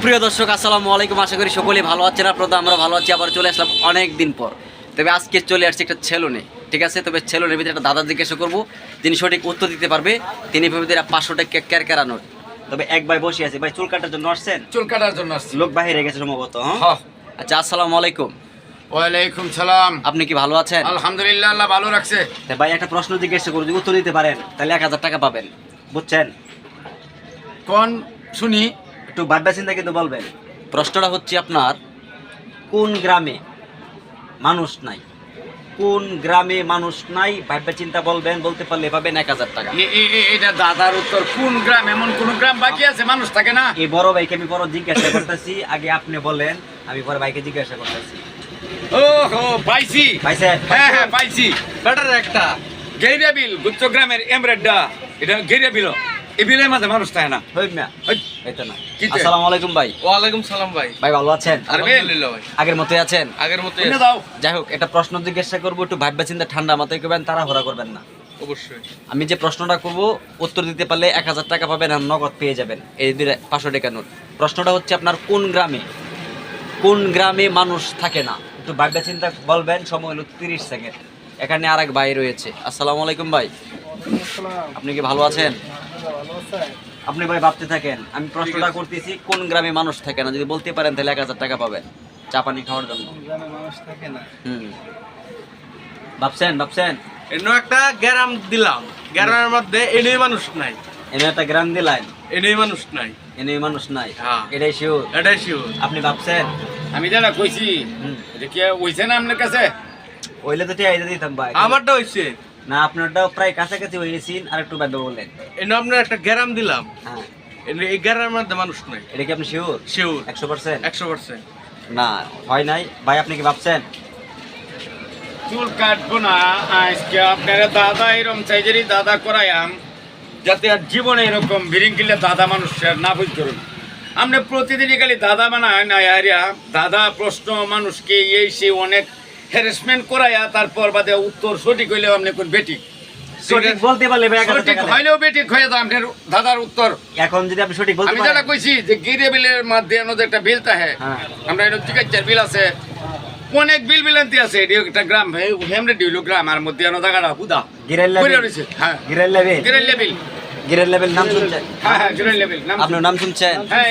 সুপ্রিয় দর্শক আসসালামু আলাইকুম। আশা করি সকলেই ভালো আছেন আপনারা আমরা ভালো আছি আবার চলে আসলাম অনেক দিন পর। তবে আজকে চলে আসছে একটা ছেলুনে ঠিক আছে? তবে ছেলুনের ভিতরে একটা দাদা জিজ্ঞাসা করব যিনি সঠিক উত্তর দিতে পারবে তিনি ভেবে পাঁচশো টাকা ক্যার কেরানোর তবে এক ভাই বসে আছে ভাই চুল কাটার জন্য আসছেন? চুল কাটার জন্য আসছি। লোক বাহিরে গেছে সম্ভবত হ্যাঁ? হ্যাঁ। আচ্ছা আসসালামু আলাইকুম। ওয়ালাইকুম সালাম। আপনি কি ভালো আছেন? আলহামদুলিল্লাহ আল্লাহ ভালো রাখছে। ভাই একটা প্রশ্ন জিজ্ঞাসা করুন যদি উত্তর দিতে পারেন তাহলে এক হাজার টাকা পাবেন। বুঝছেন? কোন শুনি? একটু ভাবনা চিন্তা কিন্তু বলবেন প্রশ্নটা হচ্ছে আপনার কোন গ্রামে মানুষ নাই? কোন গ্রামে মানুষ নাই? ভাবনা চিন্তা বলবেন বলতে পারলে পাবেন এক হাজার টাকা। এটা দাদার উত্তর। কোন গ্রাম? এমন কোন গ্রাম বাকি আছে? মানুষ থাকে না। এই বড় ভাইকে আমি বড় জিজ্ঞাসা করতেছি। আগে আপনি বলেন আমি পরে ভাইকে জিজ্ঞাসা করতেছি। ও হো পাইছি? স্যার হ্যাঁ হ্যাঁ পাইছি। বেটার একটা। গেরিয়া বিল গুচ্ছ গ্রামের এমরেডা এটা গেরিয়া বিল এই বিলের মাঝে মানুষ থাকে না। হইব না ওই, এই না আসসালামু আলাইকুম ভাই। ওয়ালাইকুম সালাম ভাই। ভাই ভালো আছেন? আলহামদুলিল্লাহ ভাই। আগের মতোই আছেন? আগের মতো শুনে দাও যাই হোক একটা প্রশ্ন জিজ্ঞাসা করব একটু চিন্তা ঠান্ডা মাথায় করবেন তাড়াহুড়া করবেন না। অবশ্যই। আমি যে প্রশ্নটা করব উত্তর দিতে পারলে এক হাজার টাকা পাবেন আর নগদ পেয়ে যাবেন এই পাঁচশো টাকা নোট। প্রশ্নটা হচ্ছে আপনার কোন গ্রামে? কোন গ্রামে মানুষ থাকে না? একটু ভাবনা চিন্তা বলবেন সময় হলো তিরিশ সেকেন্ড। এখানে আর এক ভাই রয়েছে। আসসালামু আলাইকুম ভাই। আপনি কি ভালো আছেন? আপনি ভাই ভাবতে থাকেন আমি প্রশ্নটা করতেছি কোন গ্রামে মানুষ থাকে না? যদি বলতে পারেন তাহলে এক হাজার টাকা পাবেন চা পানি খাওয়ার জন্য। ভাবছেন ভাবছেন? এন্য একটা গ্যারাম দিলাম। গ্যারামের মধ্যে এনেই মানুষ নাই। এনে একটা গ্রাম দিলেন? এনেই মানুষ নাই। এনে মানুষ নাই? হ্যাঁ। এটাই শিওর এটাই শিওর আপনি ভাবছেন? আমি যারা কইছি হুম। এটা কি হইছে না আপনার কাছে? ওইলে তো টিয়া দিতাম ভাই। আমারটা হইছে। না আপনারটাও প্রায় কাছাকাছি হয়ে গেছেন আর একটু বললেন। এনে আপনার একটা গ্যারাম দিলাম। হ্যাঁ। এই গ্যারামের মধ্যে মানুষ নাই। এটা কি আপনি শিওর? শিওর। একশো পার্সেন্ট? একশো পার্সেন্ট। না হয় নাই। ভাই আপনি কি ভাবছেন? চুল কাটবো না আজকে আপনারা দাদা এরকম চাইজেরই দাদা করাইয়াম যাতে আর জীবনে এরকম কিনলে দাদা মানুষ না বুঝ করুন। আপনি প্রতিদিনই খালি দাদা বানায় না আরিয়া। দাদা প্রশ্ন মানুষকে এই সে অনেক হ্যারাসমেন্ট করাইয়া তারপর বাদে উত্তর সঠিক হইলেও আপনি কোন বেটি সঠিক বলতে পারলে ভাই এক হাজার সঠিক হইলেও বেটি হয়ে দাও আপনার দাদার উত্তর। এখন যদি আপনি সঠিক বলতে আমি যেটা কইছি যে গিরে বিলের মধ্যে আমাদের একটা বিল থাকে হ্যাঁ। আমরা এটা চিকিৎসার বিল আছে। অনেক বিল বিলান্তি আছে। এটি একটা গ্রাম হেমরে ডিউলো গ্রাম। আর মধ্যে আনো জায়গাটা বুদা গিরেল করে লেভেল রয়েছে লেভেল নাম শুনছেন? হ্যাঁ হ্যাঁ লেভেল নাম আপনার নাম শুনছেন? হ্যাঁ,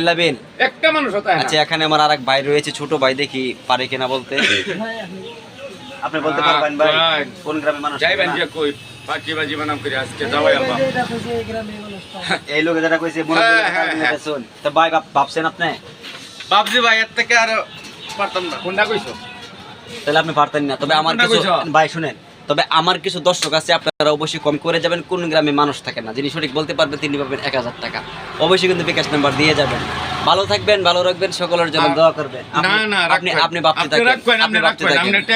লেভেল। একটা মানুষ হতে আচ্ছা এখানে আমার আরেক ভাই রয়েছে ছোট ভাই দেখি পারে কিনা বলতে। আপনি বলতে পারবেন ভাই ভাই। কোন গ্রামে মানুষ যাইবেন থাকে কই পাখি বাজি বানাম করে আজকে যাওয়াই আলবা এই লোকে যেটা কইছে মনে কাজ। শুন। তো ভাই ভাব- ভাবছেন আপনি? বাবজি ভাই এর থেকে আর পারতাম না। কোনটা কইছো? তাহলে আপনি পারতেন না। তবে আমার কিছু ভাই শুনেন। তবে আমার কিছু দর্শক আছে আপনারা অবশ্যই কম করে যাবেন কোন গ্রামে মানুষ থাকে না। যিনি সঠিক বলতে পারবে তিনি পাবেন এক হাজার টাকা। অবশ্যই কিন্তু বিকাশ নাম্বার দিয়ে যাবেন। ভালো থাকবেন ভালো রাখবেন সকলের জন্য দোয়া করবেন। আপনি- আপনি রাখবেন। থাকবেন ভাবতে আপনি ভাবতে আপনি